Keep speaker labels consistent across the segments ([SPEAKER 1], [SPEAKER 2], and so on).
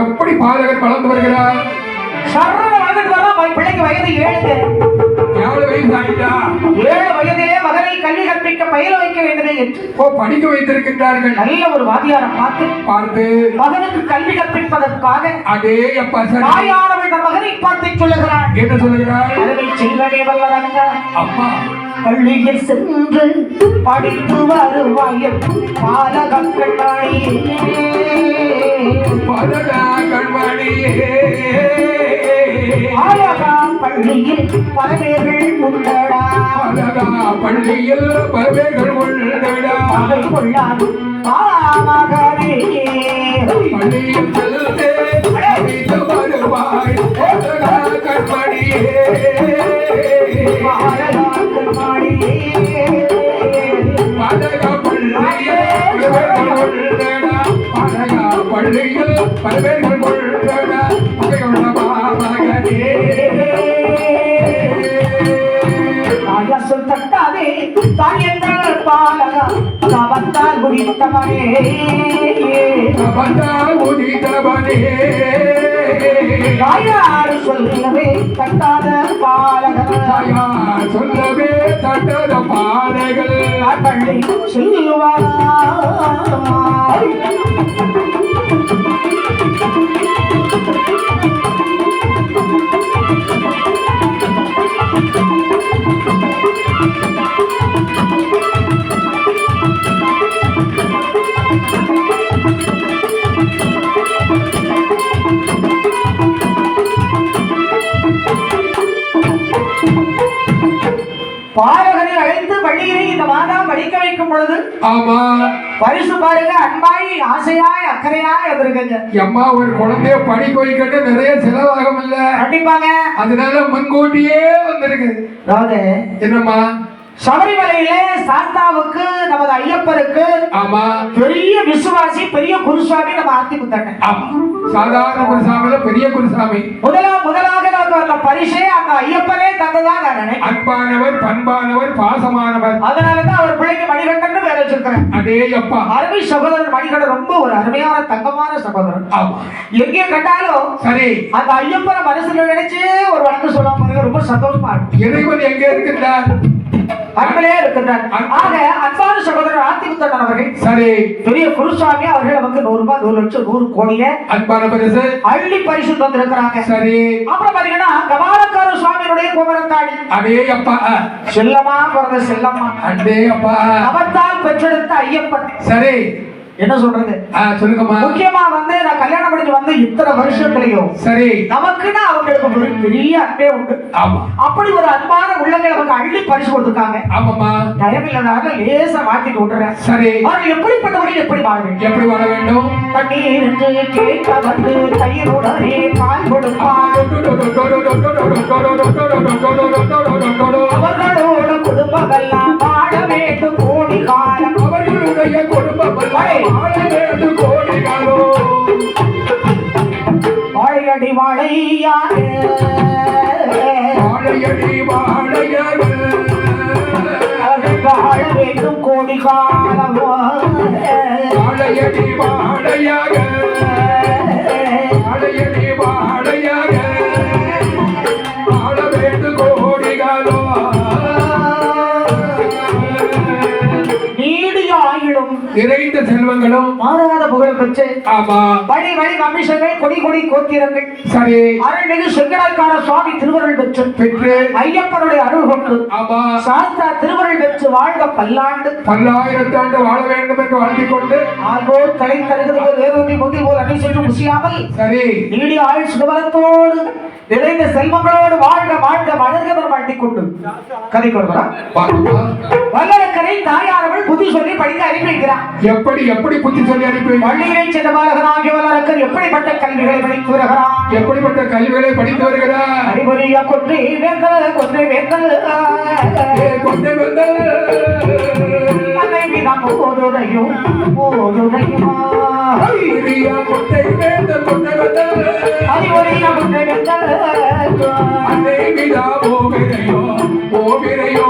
[SPEAKER 1] எப்படி பாலகன் வளர்ந்து வருகிறார்?
[SPEAKER 2] சர்வ வளர்ந்துட்டு வரா பிள்ளைக்கு வயது ஏழுங்க
[SPEAKER 1] எவ்வளவு வயசு ஆயிட்டா
[SPEAKER 2] ஏழு வயதிலே மகனை கல்வி கற்பிக்க பயில வைக்க வேண்டுமே என்று.
[SPEAKER 1] ஓ படிக்க வைத்திருக்கின்றார்கள்.
[SPEAKER 2] நல்ல ஒரு வாத்தியாரை பார்த்து
[SPEAKER 1] பார்த்து.
[SPEAKER 2] மகனுக்கு கல்வி கற்பிப்பதற்காக
[SPEAKER 1] அதே அப்பா
[SPEAKER 2] தாயானவள் தன் மகனை பார்த்து சொல்லுகிறாள்
[SPEAKER 1] என்ன சொல்லுகிறார்?
[SPEAKER 2] அருமை செல்வனே வல்லரங்க.
[SPEAKER 1] அம்மா
[SPEAKER 2] பள்ளியில் சென்று படித்து வருவாய் பாலகங்கள்
[SPEAKER 1] பலடா கண்மணியே
[SPEAKER 2] பள்ளியில் உண்டடா
[SPEAKER 1] பலடா பள்ளியில் பறவைகள் உள்ளடா
[SPEAKER 2] அவை கொள்ளாது பாலகனே
[SPEAKER 1] பள்ளியில் செல்லே வருவாய் கண்மணியே பள்ளியில் பறவைகள் உள்ளடா பள்ளியில் பறவைகள்
[SPEAKER 2] தான் என்றால் பாலகா கவத்தால் குடித்தவனே
[SPEAKER 1] பந்தா
[SPEAKER 2] தாயார் சொல்லவே தட்டாத பாலகா
[SPEAKER 1] தாயார் சொல்லவே தட்டாத பானைகள்
[SPEAKER 2] பள்ளி செல்வாய் பாலகனை அழைத்து பள்ளியிலே இந்த மாதா படிக்க வைக்கும் பொழுது
[SPEAKER 1] ஆமா.
[SPEAKER 2] பரிசு பாருங்க அன்பாய் ஆசையாய் அக்கறையாய் வந்திருக்குங்க.
[SPEAKER 1] அம்மா ஒரு குழந்தைய படிக்க வைக்கிட்டு நிறைய செலவாகும் இல்ல?
[SPEAKER 2] கண்டிப்பாங்க.
[SPEAKER 1] அதனால முன்கூட்டியே வந்திருக்கு.
[SPEAKER 2] அதாவது
[SPEAKER 1] என்னம்மா?
[SPEAKER 2] சபரிமலையிலே சாஸ்தாவுக்கு நமது ஐயப்பனுக்கு
[SPEAKER 1] ஆமா.
[SPEAKER 2] பெரிய விசுவாசி பெரிய குருசுவாமி நம்ம முத்தண்ண
[SPEAKER 1] ஆமா. சாதாரண குருசாமில பெரிய குருசாமி
[SPEAKER 2] முதலா முதலாக நமக்கு அந்த பரிசே அந்த ஐயப்பனே தந்ததான் நான்
[SPEAKER 1] அன்பானவர் பண்பானவர் பாசமானவர்.
[SPEAKER 2] அதனாலதான் அவர் பிள்ளைக்கு மணிகண்டன் பேர் வச்சிருக்கிறேன்.
[SPEAKER 1] அதே அப்பா.
[SPEAKER 2] அருமை சகோதரர் மணிகண்டன் ரொம்ப ஒரு அருமையான தங்கமான சகோதரன் எங்கே கண்டாலும்
[SPEAKER 1] சரி.
[SPEAKER 2] அந்த ஐயப்பனை மனசுல நினைச்சு ஒரு வழக்கு சொல்ல பாருங்க ரொம்ப சந்தோஷமா இருக்கு.
[SPEAKER 1] இறைவன் எங்க இருக்கின்றார்?
[SPEAKER 2] அன்பிலே இருக்கின்றார் ஆக அன்பான சகோதரர் ஆத்திமுத்தன் அவர்கள்
[SPEAKER 1] சரி.
[SPEAKER 2] பெரிய குருசாமி அவர்கள் நமக்கு நூறு ரூபாய் நூறு லட்சம் நூறு கோடிய
[SPEAKER 1] அன்பான பரிசு.
[SPEAKER 2] அள்ளி பரிசு தந்திருக்கிறாங்க.
[SPEAKER 1] சரி.
[SPEAKER 2] அப்புறம் பாத்தீங்கன்னா கபாலக்கார சுவாமியினுடைய குமரத்தாடி
[SPEAKER 1] அதே அப்பா.
[SPEAKER 2] செல்லமா பிறந்த செல்லம்மா.
[SPEAKER 1] அதே அப்பா.
[SPEAKER 2] அவத்தால் பெற்றெடுத்த ஐயப்பன்.
[SPEAKER 1] சரி.
[SPEAKER 2] என்ன சொல்றது?
[SPEAKER 1] சொல்லுங்கம்மா.
[SPEAKER 2] முக்கியமா வந்து நான் கல்யாணம் பண்ணி வந்து இத்தனை வருஷத்துலயும்
[SPEAKER 1] சரி.
[SPEAKER 2] நமக்குன்னு அவங்களுக்கு ஒரு பெரிய அன்பே உண்டு.
[SPEAKER 1] ஆமா.
[SPEAKER 2] அப்படி ஒரு அன்பான உள்ளங்களை நமக்கு அள்ளி பரிசு கொடுத்துருக்காங்க.
[SPEAKER 1] ஆமாம்மா.
[SPEAKER 2] தயவு இல்லைனால லேசா மாத்திட்டு விட்டுறேன்.
[SPEAKER 1] சரி.
[SPEAKER 2] அவர்கள் எப்படிப்பட்டவர்கள் எப்படி வாழ வேண்டும்?
[SPEAKER 1] எப்படி வாழ வேண்டும்?
[SPEAKER 2] தண்ணீர் என்று கேட்க வந்து தயிரோடனே பால் கொடுப்பார். அவர்களோட குடும்பமெல்லாம் வாழ வேண்டும். கோடி காலம்.
[SPEAKER 1] அவர்களுடைய குடும்பம் வாழ வேண்டும் கோடி காலம்
[SPEAKER 2] வாழையடி வாழையாக
[SPEAKER 1] வாழையடி வாழையடி
[SPEAKER 2] அவர்கள் வாழ வேண்டும் கோடி புகழ் பெற்று
[SPEAKER 1] ஆமா.
[SPEAKER 2] வழி வழி வம்சங்கள் கொடி கொடி கோத்திரங்கள்.
[SPEAKER 1] சரி.
[SPEAKER 2] அருள்மிகு செங்கடற்கார சுவாமி திருவருள் பெற்று.
[SPEAKER 1] பெற்று.
[SPEAKER 2] ஐயப்பனுடைய அருள் கொண்டு.
[SPEAKER 1] ஆமா.
[SPEAKER 2] சாஸ்தா திருவருள் பெற்று வாழ்க பல்லாண்டு.
[SPEAKER 1] பல்லாயிரத்தாண்டு வாழ வேண்டும் என்று வாழ்த்திக் கொண்டு
[SPEAKER 2] ஆர்வோர் தலை தருகிறது வேறொன்றி முந்தி போல் சென்று முசியாமல்
[SPEAKER 1] சரி.
[SPEAKER 2] நீடிய ஆயுள் சுகபலத்தோடு நிறைந்த செல்வங்களோடு வாழ்க வாழ்க வளர்கவர் வாழ்த்திக் கொண்டு கதை
[SPEAKER 1] பாருமா.
[SPEAKER 2] வல்லரக்கரை தாயாரவள் புத்தி சொல்லி படிக்க அனுப்பி வைக்கிறார்
[SPEAKER 1] எப்படி எப்படி புத்தி சொல்லி அனுப்பி
[SPEAKER 2] பள்ளியிலே சென்ற பாலகனாகிய வல்லரக்கர் எப்படிப்பட்ட கல்விகளை படித்து வருகிறார்
[SPEAKER 1] எப்படிப்பட்ட கல்விகளை படித்து வருகிறார்
[SPEAKER 2] அறிவுரையா கொன்றை வேந்தல் கொன்றை வேந்தல்
[SPEAKER 1] ஏ, கொண்டே வந்த
[SPEAKER 2] அன்னை விதம் ஓதுரையும் ஓதுரையுமா
[SPEAKER 1] ஐயா, கொண்டை வேந்த கொண்டை வந்த
[SPEAKER 2] அறிவுரையா கொன்றை வேந்தல்
[SPEAKER 1] அன்னை விதா ஓவிரையோ ஓவிரையோ.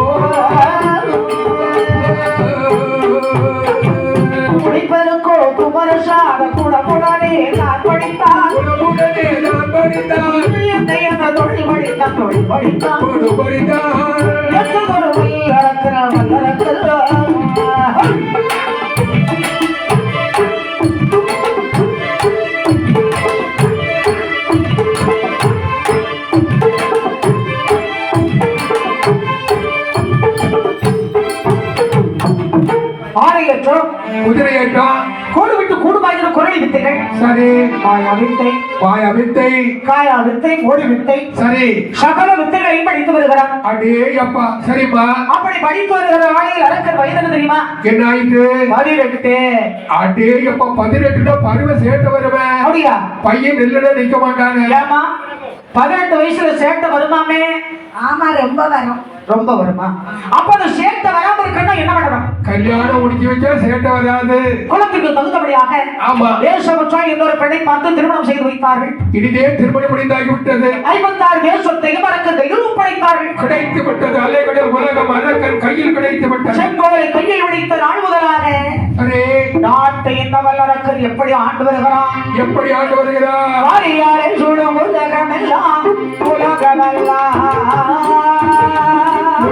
[SPEAKER 2] குடிப்பெருக்கோ குமரசாத குடமுடனே நான் படித்தான்
[SPEAKER 1] உடம்புடனே நான் படித்தான்
[SPEAKER 2] என்னை அந்த தொழில் படித்தான் தொழில் படித்தான்
[SPEAKER 1] ஒரு படித்தான்
[SPEAKER 2] எத்தனொரு வல்லரக்கிற வல்லரக்கிற ஆணையற்றோம்
[SPEAKER 1] குதிரையேற்றான்
[SPEAKER 2] கூடு விட்டு கூடுமாயிர குரலி வித்தைகள்
[SPEAKER 1] சரி.
[SPEAKER 2] மாயா வித்தை
[SPEAKER 1] வாய வித்தை
[SPEAKER 2] காயா வித்தை ஓடி வித்தை
[SPEAKER 1] சரி.
[SPEAKER 2] சகல வித்தைகளையும் படித்து வருகிறான்.
[SPEAKER 1] அடே அப்பா சரிம்மா.
[SPEAKER 2] அப்படி படித்து வருகிற ஆணையில் அரக்கர் வயது தெரியுமா?
[SPEAKER 1] என்ன ஆயிட்டு
[SPEAKER 2] பதினெட்டு.
[SPEAKER 1] அடே அப்பா பதினெட்டுல பருவ சேட்ட வருவேன்
[SPEAKER 2] அப்படியா?
[SPEAKER 1] பையன் நெல்லுல நிக்க மாட்டாங்க
[SPEAKER 2] ஏமா பதினெட்டு வயசுல சேட்டை வருமாமே?
[SPEAKER 3] ஆமா ரொம்ப வரும்.
[SPEAKER 2] ரொம்ப வருமா? அப்ப அந்த சேட்டை வராம இருக்கணும்னா என்ன பண்ணணும்
[SPEAKER 1] கல்யாணம் முடிச்சு வச்சா சேட்ட வராது.
[SPEAKER 2] குலத்துக்கு தகுந்தபடியாக
[SPEAKER 1] ஆமா.
[SPEAKER 2] தேசபட்சா என்னொரு பெண்ணை பார்த்து திருமணம் செய்து வைத்தார்கள்.
[SPEAKER 1] இனிதே திருமணம் முடிந்தாகி விட்டது.
[SPEAKER 2] ஐம்பத்தாறு தேசத்தையும் அரக்கத்தையும் ஒப்படைத்தார்கள்
[SPEAKER 1] கிடைத்து விட்டது. அலைகடல் உலகம் அரக்கன் கையில் கிடைத்து விட்டது.
[SPEAKER 2] செங்கோலை கையில் பிடித்த நாள் முதலாக. நாட்டை இந்த வல்லரக்கர் எப்படி ஆண்டு வருகிறான்?
[SPEAKER 1] எப்படி ஆண்டு வருகிறார்
[SPEAKER 2] வாரியாரை சூடும் உலகமெல்லாம் உலகமெல்லாம்.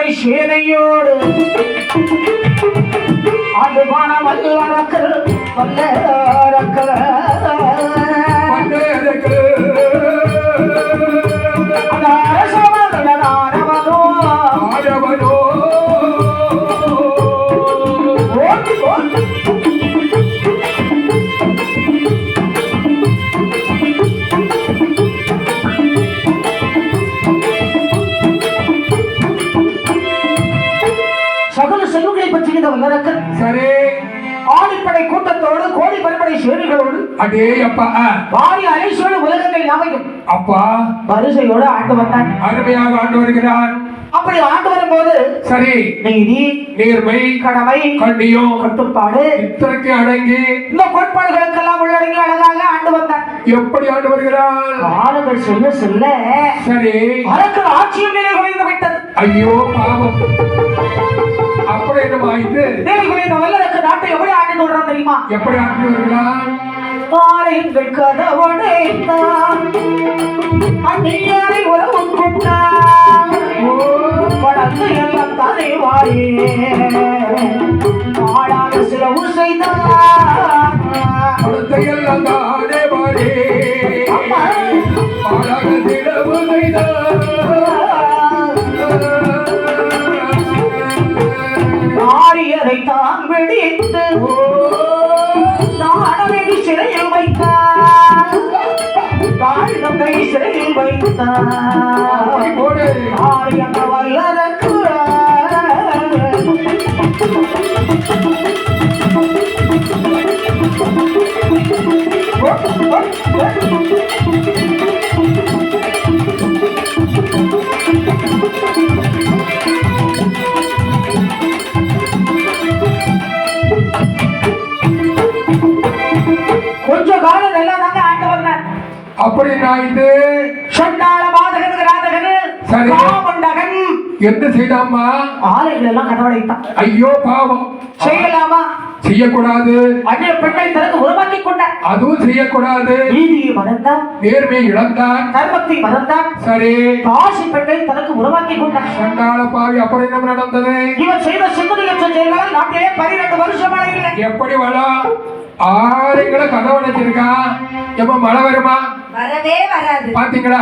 [SPEAKER 2] கொடிப்படை சேனையோடு ஆண்டுபான வல்லரக்கர் வல்லரக்கர் அந்த
[SPEAKER 1] அடே அப்பா. ஆ,
[SPEAKER 2] வாரி அலைசோடு உலகங்கள் யாவையும்.
[SPEAKER 1] அப்பா.
[SPEAKER 2] வரிசையோடு ஆண்டு வந்தான்.
[SPEAKER 1] அருமையாக ஆண்டு வருகிறார்.
[SPEAKER 2] அப்படி ஆண்டு வரும்போது
[SPEAKER 1] சரி.
[SPEAKER 2] நீதி
[SPEAKER 1] நேர்மை
[SPEAKER 2] கடமை
[SPEAKER 1] கண்ணியம்
[SPEAKER 2] கட்டுப்பாடு
[SPEAKER 1] இத்தனைக்கு அடங்கி
[SPEAKER 2] இந்த கோட்பாடுகளுக்கெல்லாம் உள்ளடங்கி அழகாக ஆண்டு வந்தான்.
[SPEAKER 1] எப்படி ஆண்டு வருகிறார்?
[SPEAKER 2] காலங்கள் செல்ல செல்ல
[SPEAKER 1] சரி.
[SPEAKER 2] அரக்கர் ஆட்சியும் நிலை குறைந்து விட்டது.
[SPEAKER 1] ஐயோ பாவம். அப்படி என்ன ஆயிட்டு
[SPEAKER 2] நிலை குறைந்த வல்லரக்கு நாட்டை எப்படி ஆண்டு விடுறான் தெரியுமா?
[SPEAKER 1] எப்படி ஆண்டு வருகிறார்?
[SPEAKER 2] பாறைகள் கதவடைத்தான் அந்நியாரை உறவு கொண்டான். வளர்ந்து எல்லாம் தலை வாயே பாடாத சிலவு செய்தான்
[SPEAKER 1] அடுத்த எல்லாம் பாடாக திடவு
[SPEAKER 2] ஆரியரை தான் வெடித்து வாழ்ந்தமை சிறையில் வைத்தான் ஆரியன் வல்லரக்கு கொஞ்ச
[SPEAKER 1] அப்படி ஆயிட்டு
[SPEAKER 2] சொன்னால பாதகன் ராதகன்
[SPEAKER 1] சரி.
[SPEAKER 2] காமண்டகன்
[SPEAKER 1] என்ன செய்தாம்மா?
[SPEAKER 2] ஆலைகள் எல்லாம் கதவடைத்தான்
[SPEAKER 1] ஐயோ பாவம்.
[SPEAKER 2] செய்யலாமா?
[SPEAKER 1] செய்யக்கூடாது.
[SPEAKER 2] அந்நிய பெண்ணை தனக்கு உருவாக்கி கொண்டான்.
[SPEAKER 1] அதுவும் செய்யக்கூடாது.
[SPEAKER 2] நீதியை மறந்தான்.
[SPEAKER 1] நேர்மையை இழந்தான்.
[SPEAKER 2] தர்மத்தை மறந்தான்.
[SPEAKER 1] சரி.
[SPEAKER 2] காசி பெண்ணை தனக்கு உருவாக்கி கொண்டான்.
[SPEAKER 1] சண்டாள பாவி அப்படி என்ன நடந்தது.
[SPEAKER 2] இவன் செய்த சிந்தனையற்ற செயல்களால் நாட்டிலே பன்னிரண்டு வருஷமாக இல்லை
[SPEAKER 1] எப்படி வளம் ஆறுங்களை கதவு அடைச்சிருக்கான் எப்ப மழை வருமா?
[SPEAKER 3] வரவே வராது.
[SPEAKER 1] பாத்தீங்களா?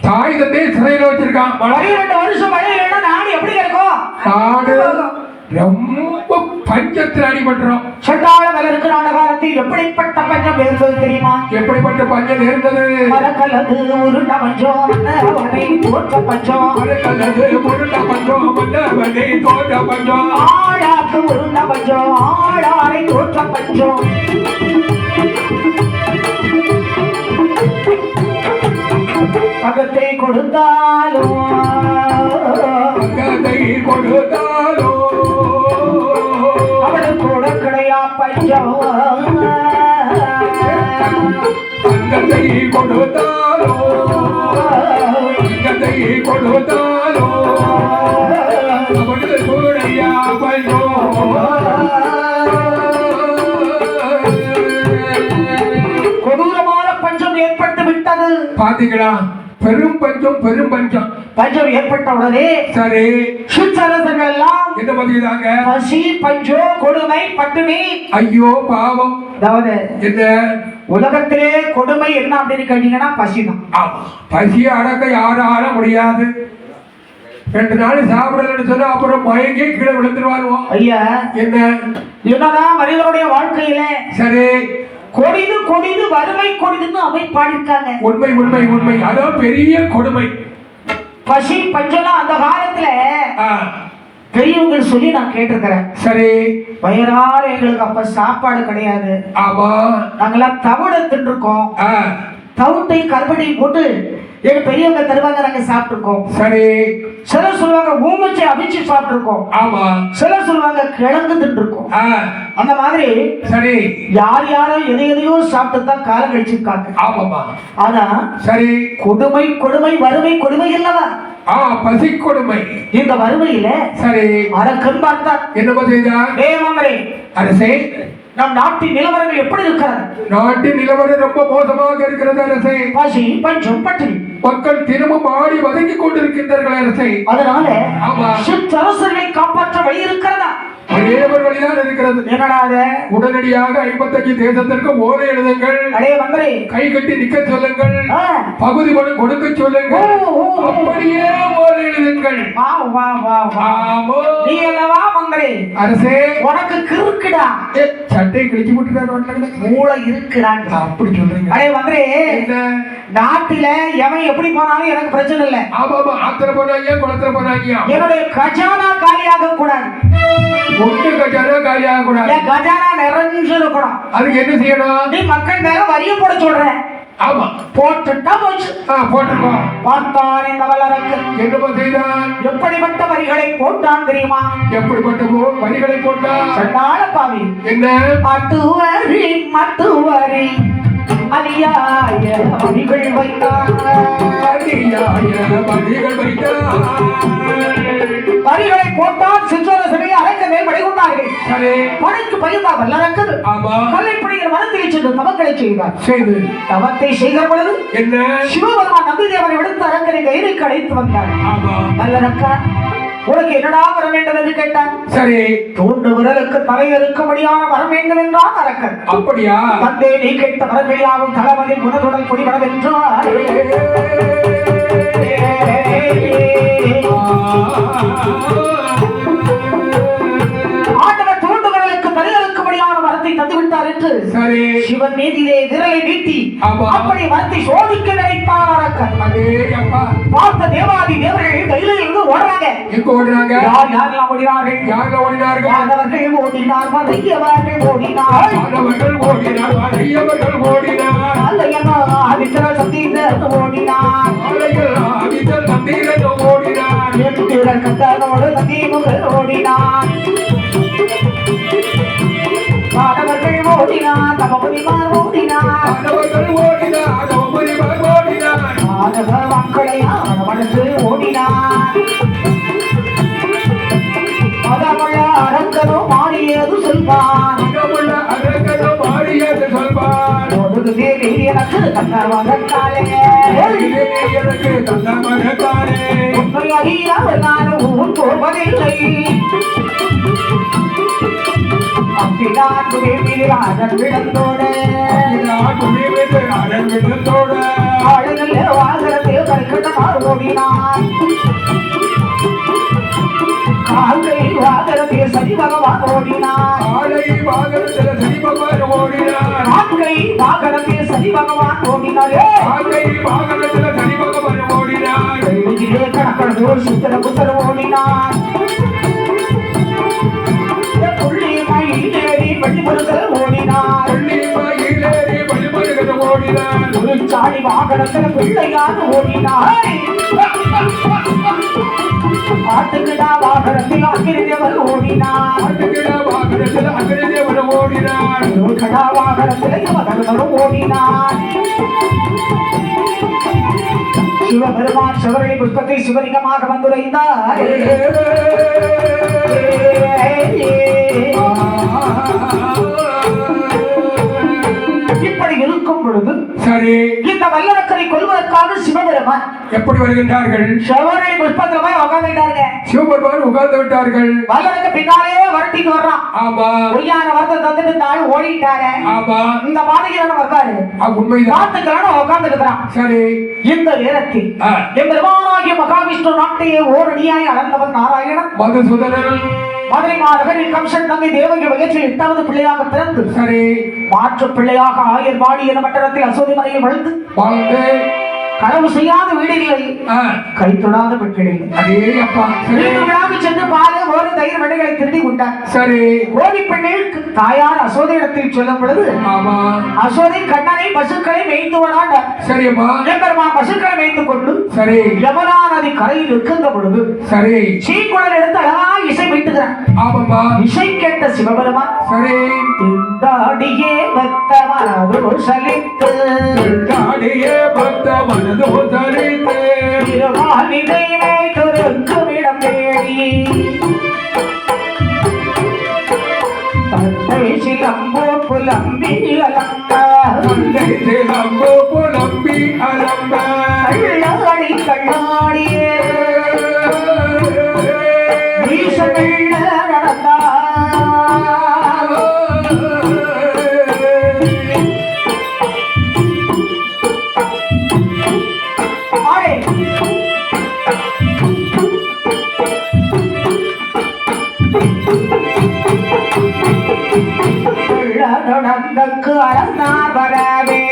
[SPEAKER 1] தாய் தந்தை சிறையில வச்சிருக்கான் மழை
[SPEAKER 2] பன்னிரண்டு வருஷம் மழை இல்லைன்னா நாடு எப்படி இருக்கும்?
[SPEAKER 1] நாடு ரொம்ப பஞ்சத்தில்
[SPEAKER 2] அடிபடுறோம் சண்டாளவருக்கு நாடகாலத்தில் எப்படிப்பட்ட பஞ்சம் இருந்தது தெரியுமா?
[SPEAKER 1] எப்படிப்பட்ட பஞ்சம் இருந்தது?
[SPEAKER 2] மரக்கலது உருண்ட பஞ்சம் மன்னவனை தோற்ற பஞ்சம்.
[SPEAKER 1] மரக்கலது உருண்ட பஞ்சம் மன்னவனை தோற்ற பஞ்சம்.
[SPEAKER 2] ஆழாக்கு உருண்ட பஞ்சம் ஆழாரை தோற்ற பஞ்சம். பகத்தை கொடுத்தாலும் பகத்தை கொடுத்தாலும்
[SPEAKER 1] தங்கத்தை கொடுத்தாலோ தங்கத்தை கொடுத்தாலோ அவனுக்கு கூடையா பையோ
[SPEAKER 2] கொடூரமான பஞ்சம் ஏற்பட்டு விட்டது.
[SPEAKER 1] பாத்தீங்களா? பெரும் பஞ்சம் பெரும் பஞ்சம்.
[SPEAKER 2] பஞ்சம் ஏற்பட்ட உடனே
[SPEAKER 1] சரி.
[SPEAKER 2] சுற்றரசர்கள் எல்லாம்
[SPEAKER 1] என்ன பதிலாங்க
[SPEAKER 2] பசி பஞ்சம் கொடுமை பட்டினி.
[SPEAKER 1] ஐயோ பாவம்.
[SPEAKER 2] அதாவது
[SPEAKER 1] என்ன?
[SPEAKER 2] உலகத்திலே கொடுமை என்ன அப்படின்னு கேட்டீங்கன்னா பசிதான்.
[SPEAKER 1] ஆமா. பசியை அடக்க யாரால முடியாது. ரெண்டு நாள் சாப்பிடலன்னு சொன்னா அப்புறம் மயங்கி கீழே விழுந்துருவாருவோம்
[SPEAKER 2] ஐயா
[SPEAKER 1] என்ன?
[SPEAKER 2] என்னதான் மனிதனுடைய வாழ்க்கையில
[SPEAKER 1] சரி.
[SPEAKER 2] கொடிது கொடிது வறுமை கொடிதுன்னு அமைப்பாடிருக்காங்க
[SPEAKER 1] உண்மை உண்மை உண்மை. அதான் பெரிய கொடுமை.
[SPEAKER 2] பசி பஞ்சம்லாம் அந்த காலத்துல பெரியவங்க சொல்லி நான் கேட்டிருக்கிறேன்.
[SPEAKER 1] சரி.
[SPEAKER 2] வயிறார எங்களுக்கு அப்ப சாப்பாடு கிடையாது.
[SPEAKER 1] ஆமா.
[SPEAKER 2] நாங்கெல்லாம் தவிட தின்றுருக்கோம்
[SPEAKER 1] ஆ,
[SPEAKER 2] தவிட்டை கருப்பட்டி போட்டு எங்க பெரியவங்க தருவாங்க நாங்க சாப்பிட்டுருக்கோம்.
[SPEAKER 1] சரி.
[SPEAKER 2] சிலர் சொல்லுவாங்க ஊமச்சை அவிச்சு சாப்பிட்டுருக்கோம்.
[SPEAKER 1] ஆமா.
[SPEAKER 2] சிலர் சொல்லுவாங்க கிழங்கு தின்றுருக்கோம். அந்த மாதிரி
[SPEAKER 1] சரி.
[SPEAKER 2] யார் யாரோ எதை எதையோ சாப்பிட்டு தான் காலம் கழிச்சிருக்காங்க.
[SPEAKER 1] ஆமாமா
[SPEAKER 2] ஆனா
[SPEAKER 1] சரி.
[SPEAKER 2] கொடுமை கொடுமை வறுமை கொடுமை இல்லவா?
[SPEAKER 1] ஆ பசி கொடுமை.
[SPEAKER 2] இந்த வறுமையில
[SPEAKER 1] சரி.
[SPEAKER 2] அரக்கன் பார்த்தார்
[SPEAKER 1] என்னமா செய்தார்
[SPEAKER 2] டே மாமரே
[SPEAKER 1] அரசே.
[SPEAKER 2] நம் நாட்டின் நிலவரங்கள் எப்படி இருக்கிறது?
[SPEAKER 1] நாட்டின் நிலவரம் ரொம்ப மோசமாக இருக்கிறது அரசே.
[SPEAKER 2] பசி பஞ்சம் பட்டினி.
[SPEAKER 1] மக்கள் தினமும் ஆடி வதங்கிக் கொண்டிருக்கின்றார்கள் அரசை
[SPEAKER 2] அதனால. சிற்றரசர்களை காப்பாற்ற வழி இருக்கிறதா
[SPEAKER 1] ஒரே வழிதான் இருக்கிறது.
[SPEAKER 2] என்னடா அது
[SPEAKER 1] உடனடியாக ஐம்பத்தஞ்சு தேசத்திற்கு ஓலை எழுதுங்கள்.
[SPEAKER 2] அடே மந்திரி
[SPEAKER 1] கை கட்டி நிக்க சொல்லுங்கள். பகுதி கொடுக்க சொல்லுங்கள். அப்படியே ஓலை எழுதுங்கள்.
[SPEAKER 2] வா வா வா வா.
[SPEAKER 1] ஆமோ.
[SPEAKER 2] நீ அல்லவா மந்திரி
[SPEAKER 1] அரசே.
[SPEAKER 2] உனக்கு கிறுக்குடா.
[SPEAKER 1] சட்டையை கிழிச்சு விட்டுறாரு
[SPEAKER 2] மூளை இருக்குடான்
[SPEAKER 1] அப்படி சொல்றீங்க.
[SPEAKER 2] அடே மந்திரி நாட்டில எவன் எப்படி போனாலும் எனக்கு பிரச்சனை இல்லை.
[SPEAKER 1] ஆமா ஆமா. ஆத்திர போனாங்க குளத்துல போனாங்க
[SPEAKER 2] என்னுடைய கஜானா காலியாக கூடாது.
[SPEAKER 1] ஒட்டு கட்டாரோ காலியாக கூடாது
[SPEAKER 2] கஜானா நிறைஞ்சு இருக்கணும்.
[SPEAKER 1] அதுக்கு என்ன செய்யணும்?
[SPEAKER 2] நீ மக்கள் மேல வரிய போட சொல்றேன்
[SPEAKER 1] ஆமா.
[SPEAKER 2] போட்டுட்டா போச்சு.
[SPEAKER 1] ஆ போட்டுருக்கோம்
[SPEAKER 2] பார்த்தான் இந்த வல்லரக்கு
[SPEAKER 1] செய்தான்
[SPEAKER 2] எப்படிப்பட்ட வரிகளை போட்டான் தெரியுமா?
[SPEAKER 1] எப்படிப்பட்ட வரிகளை போட்டா
[SPEAKER 2] சண்டாள பாவி.
[SPEAKER 1] என்ன?
[SPEAKER 2] மட்டுவரி மட்டுவரி. அநியாய வரிகள் வைத்தான்
[SPEAKER 1] அநியாய வரிகள் வைத்தான்
[SPEAKER 2] வரிகளை போட்டால் சிற்றரசனை அழைக்க மேல் கொண்டார்கள்.
[SPEAKER 1] சரி.
[SPEAKER 2] படைக்கு பயந்தா வல்லரக்கது
[SPEAKER 1] ஆமா.
[SPEAKER 2] கல்லைப்படிகிற மனத்தில் சென்று தவக்களை செய்தார்.
[SPEAKER 1] செய்து.
[SPEAKER 2] தவத்தை செய்கிற பொழுது
[SPEAKER 1] என்ன?
[SPEAKER 2] சிவபெருமான் நந்திதேவனை விடுத்து அரக்கனை கயிறுக்கு அழைத்து வந்தார்.
[SPEAKER 1] ஆமா.
[SPEAKER 2] நல்லரக்கா உனக்கு என்னடா வர வேண்டும் என்று கேட்டான்
[SPEAKER 1] சரி
[SPEAKER 2] தூண்டு விரலுக்கு தலையறுக்கும்படியான வரம் வேண்டும் அரக்கன்
[SPEAKER 1] அப்படியா
[SPEAKER 2] தந்தை நீ கேட்ட வரவையாகும் தளபதி குணத்துடன் குடிவர வென்றார் ஆண்டவர் தந்து விட்டார் என்று
[SPEAKER 1] சரி.
[SPEAKER 2] சிவன் மீதிலே விரலை நீட்டி. அப்படி வரத்தை சோதிக்க நினைத்தார் பார்த்த தேவாதி தேவர்கள் கையில இருந்து ஓடுறாங்க.
[SPEAKER 1] எங்க ஓடுறாங்க?
[SPEAKER 2] யார் யாரெல்லாம் ஓடினார்கள்?
[SPEAKER 1] யாருல ஓடினார்கள்?
[SPEAKER 2] மாணவர்கள் ஓடினார் மறையவர்கள் ஓடினார்.
[SPEAKER 1] மாணவர்கள் ஓடினார் வறியவர்கள் ஓடினார்.
[SPEAKER 2] அல்லையனோ ஆதித்தர சத்தீந்தர் ஓடினார்.
[SPEAKER 1] ஆதித்தர் தந்தீரன் ஓடினார்.
[SPEAKER 2] எத்திர கத்தனோடு நதீமுகர் ஓடினார். மாணவர்கள் ஓடினார் தமபதிமார் ஓடினார்
[SPEAKER 1] மாணவர்கள்
[SPEAKER 2] அரங்கனோ மாறியது சொல்வான்.
[SPEAKER 1] அரங்கனோ மாறியது
[SPEAKER 2] எனக்கு தன்னவதற்காலே
[SPEAKER 1] எனக்கு
[SPEAKER 2] உண்மை அறியாமல் நான் போவதில்லை அப்பிதான் தேவிராஜன் விடந்தோடு
[SPEAKER 1] அரங்கத்தோட
[SPEAKER 2] ஆளுநர் வாசலத்தை கற்கட்டமாறு ஓடினான் கால்கை வாசலத்தை சரி
[SPEAKER 1] வாகனத்தில் ஓடினார்
[SPEAKER 2] வாகனத்தில்
[SPEAKER 1] வாகனத்தில் ஓடினார்
[SPEAKER 2] மயிலேறி வழிபடுதல் ஓடினார்.
[SPEAKER 1] பள்ளி மயிலேறி ஓடினார்
[SPEAKER 2] சாடி வாக வாகனத்துல பிள்ளையாக ஆட்டுக்கிடா வாகனத்தில் அக்கிரிதேவன் ஓடினார்.
[SPEAKER 1] ஆட்டுக்கிடா வாகனத்தில்
[SPEAKER 2] வாகனத்தில் ஓடினார். சிவபெருமான் சிவரளி புஷ்பத்தை சிவலிங்கமாக வந்துரைந்தார். பொழுது
[SPEAKER 1] சரி.
[SPEAKER 2] இந்த வல்லரக்கரை கொள்வதற்காக சிவபெருமான்
[SPEAKER 1] எப்படி வருகின்றார்கள்?
[SPEAKER 2] சிவரளி புஷ்பத்துல போய் உட்காந்துட்டாருங்க
[SPEAKER 1] சிவபெருமான் உட்கார்ந்து விட்டார்கள்.
[SPEAKER 2] வல்லரக்கு பின்னாலே வரட்டிட்டு வர்றான்.
[SPEAKER 1] ஆமா.
[SPEAKER 2] பொய்யான வார்த்தை தந்துட்டு ஆள் ஓடிட்டாரு.
[SPEAKER 1] ஆமா.
[SPEAKER 2] இந்த பாதகியான வர்க்காரு
[SPEAKER 1] ஆ, உண்மைதான்.
[SPEAKER 2] பார்த்துக்கிறான் உட்கார்ந்து இருக்கிறான்.
[SPEAKER 1] சரி.
[SPEAKER 2] இந்த நேரத்தில்
[SPEAKER 1] ஆ,
[SPEAKER 2] எம்பெருமானாகிய மகாவிஷ்ணு நாட்டையே ஓரடியாய் அளந்தவன் நாராயணன்.
[SPEAKER 1] மதுசூதனன்.
[SPEAKER 2] மதுரை மாநகரில் கம்சன் தங்கை தேவகி வயிற்றில் எட்டாவது பிள்ளையாக பிறந்து
[SPEAKER 1] சரி
[SPEAKER 2] மாற்று பிள்ளையாக ஆயர் பாடி என மண்டலத்தில் அசோதி மலையில் வளர்ந்து கனவு செய்யாத வீடுகளில் கை தொடாத பெண்களில்
[SPEAKER 1] அதே அப்பா. சரி.
[SPEAKER 2] வீடு விழாவுக்கு சென்று பாலு ஒரு தயிர் வடைகளை திருடி கொண்டார்.
[SPEAKER 1] சரி.
[SPEAKER 2] கோடி பெண்ணில் தாயார் அசோதை இடத்தில் சொல்லும் பொழுது
[SPEAKER 1] ஆமா.
[SPEAKER 2] அசோதை கண்ணனை பசுக்களை மேய்த்து வராண்டார்
[SPEAKER 1] சரியம்மா
[SPEAKER 2] எம்பெருமான் பசுக்களை மேய்த்துக் கொண்டு
[SPEAKER 1] சரி.
[SPEAKER 2] யமுனா நதி கரையில் இருக்கின்ற பொழுது
[SPEAKER 1] சரி.
[SPEAKER 2] சீக்குழல் எடுத்து அழகா இசை மீட்டுகிறான்
[SPEAKER 1] ஆமாம்மா.
[SPEAKER 2] இசை கேட்ட சிவபெருமான்
[SPEAKER 1] சரி.
[SPEAKER 2] திண்டாடியே பக்தமானது சலித்து
[SPEAKER 1] தாடியே பக்த மனதோ சரித்து
[SPEAKER 2] திருமாலினை மேய்த்தொருக்கும் இடம் தேடி. தந்தை சிலம்போ புலம்பி அலங்க.
[SPEAKER 1] தந்தை சிலம்பு புலம்பி அலம்ப
[SPEAKER 2] நடந்தக்கு வரவே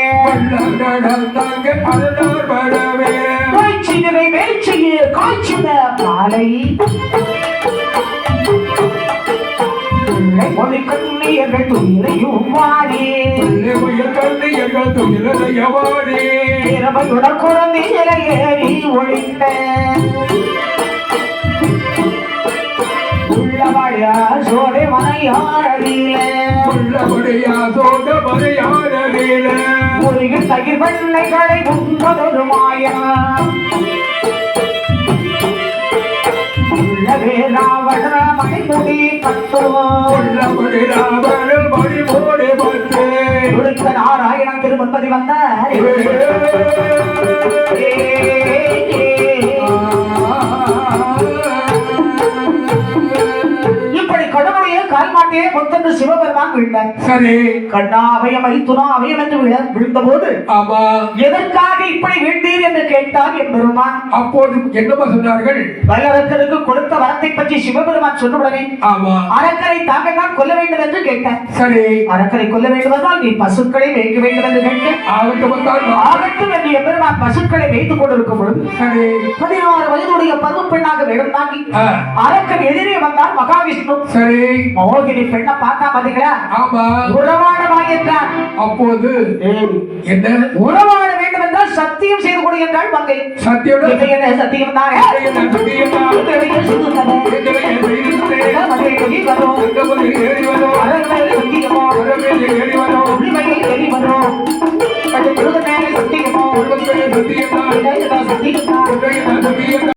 [SPEAKER 1] நடந்தாங்க அதனார் வரவே.
[SPEAKER 2] காய்ச்சினரை மேய்ச்சியே காய்ச்சின மாலை. மொழி கண்ணீர்கள் துயிலையும் வாடி
[SPEAKER 1] உயிர் கண்ணியர்கள்
[SPEAKER 2] இரவையுடன் குழந்தைகளை ஏறி ஒழித்த உள்ளவாழ சோலை மனையாடியிலே
[SPEAKER 1] உள்ளபடியா சோத மறையாடலில
[SPEAKER 2] முருகில் தயிர் வெள்ளைகளை உண்பதொரு மாயா. உள்ளவே ராவண மணிமுடி கட்டுவோம்
[SPEAKER 1] உள்ளபடி ராவணன் மணிமோடி பத்து
[SPEAKER 2] உடுத்த நாராயணன் திருமன்பதி வந்தார். இப்படி கால்மாட்டியே முத்தன்று சிவபெருமான் விழுந்தார்.
[SPEAKER 1] சரி.
[SPEAKER 2] கண்ணா அபயம் அழித்துனா அபயம் என்று விழ விழுந்த போது
[SPEAKER 1] ஆமா.
[SPEAKER 2] எதற்காக இப்படி வீழ்ந்தீர் என்று கேட்டார் என் பெருமான்.
[SPEAKER 1] அப்போது என்னமா சொன்னார்கள்?
[SPEAKER 2] வல்லரக்கருக்கு கொடுத்த வரத்தை பற்றி சிவபெருமான் சொன்னவுடனே
[SPEAKER 1] ஆமா.
[SPEAKER 2] அரக்கரை தாங்கள் தான் கொல்ல வேண்டும் என்று கேட்டார்.
[SPEAKER 1] சரி.
[SPEAKER 2] அரக்கரை கொல்ல வேண்டுமென்றால் நீ பசுக்களை மேய்க்க வேண்டும் என்று கேட்டேன்.
[SPEAKER 1] ஆகட்டும்.
[SPEAKER 2] ஆகட்டும் என்று எம்பெருமான் பசுக்களை மேய்த்துக் கொண்டிருக்கும் பொழுது
[SPEAKER 1] சரி.
[SPEAKER 2] பதினாறு வயதுடைய பருவ பெண்ணாக வேடம் தாங்கி அரக்கன் எதிரே வந்தார் மகாவிஷ்ணு.
[SPEAKER 1] சரி.
[SPEAKER 2] மோகினி பெண்ணை பார்த்தா பாத்தீங்களா?
[SPEAKER 1] ஆமா.
[SPEAKER 2] உறவாடமா என்றார்
[SPEAKER 1] அப்போது என்ன?
[SPEAKER 2] உறவாட வேண்டும் என்றால் சத்தியம் செய்து கொடு என்றால் மங்கை.
[SPEAKER 1] சத்தியோட
[SPEAKER 2] இது என்ன சத்தியம்? தானே
[SPEAKER 1] சத்தியமா?
[SPEAKER 2] சத்தியமோ